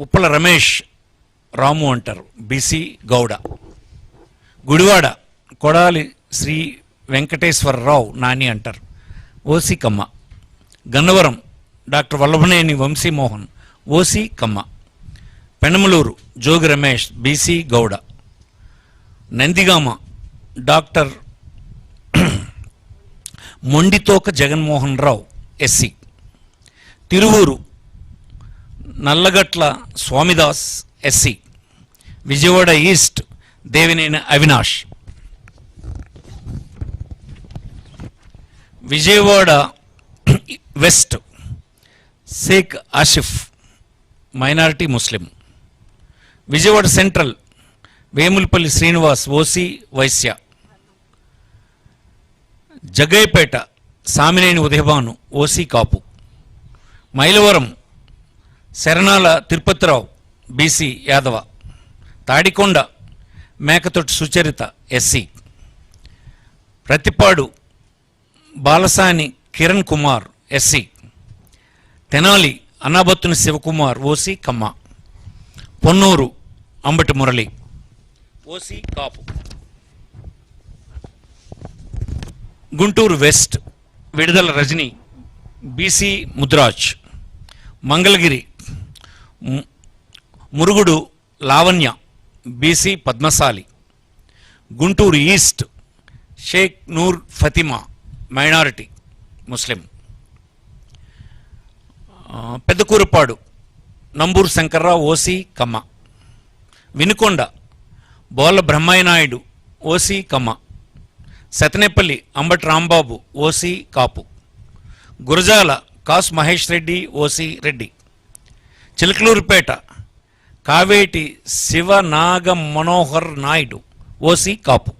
ఉప్పల రమేష్ రాము అంటారు బీసీ గౌడ. గుడివాడ కొడాలి శ్రీ వెంకటేశ్వరరావు నాని అంటారు OC Kamma. Gannavaram doctor Vallabhaneni Vamsimohan OC Kamma. Penamaluru Jogi Ramesh BC Gowda. Nandigama doctor Mondithoka Jaganmohan Rao SC. Tiruvuru Nallagatla Swamidas SC Vijayawada east Devineni Avinash. Vijayawada west Sheikh Asif minority Muslim. Vijayawada central Vemulapalli Srinivas OC Vaishya. Jaggayyapeta Samineni Udayabhanu OC Kapu. Mylavaram Saranala Tirupathirao BC Yadava Tadikonda Mekathoti Sucharitha SC Prathipadu Balasani Kiran Kumar SC Tenali Annabathuni Sivakumar OC Kamma. Ponnuru Ambati Murali OC Kapu. Guntur west Vidadala Rajini BC Mudiraj. Mangalagiri Murugudu Lavanya BC Padmashali. Guntur east Sheikh Noor Fatima minority Muslim. Pedakurapadu Namburu Shankarrao OC Kamma. Vinukonda Bola Brahmaiah Naidu OC Kamma. Sattenapalli Ambati Rambabu OC Kapu. Gurazala Kasu Mahesh Reddy OC Reddy. Chilakaluripet. Kaveti Sivanaga Manohar Naidu OC Kapu.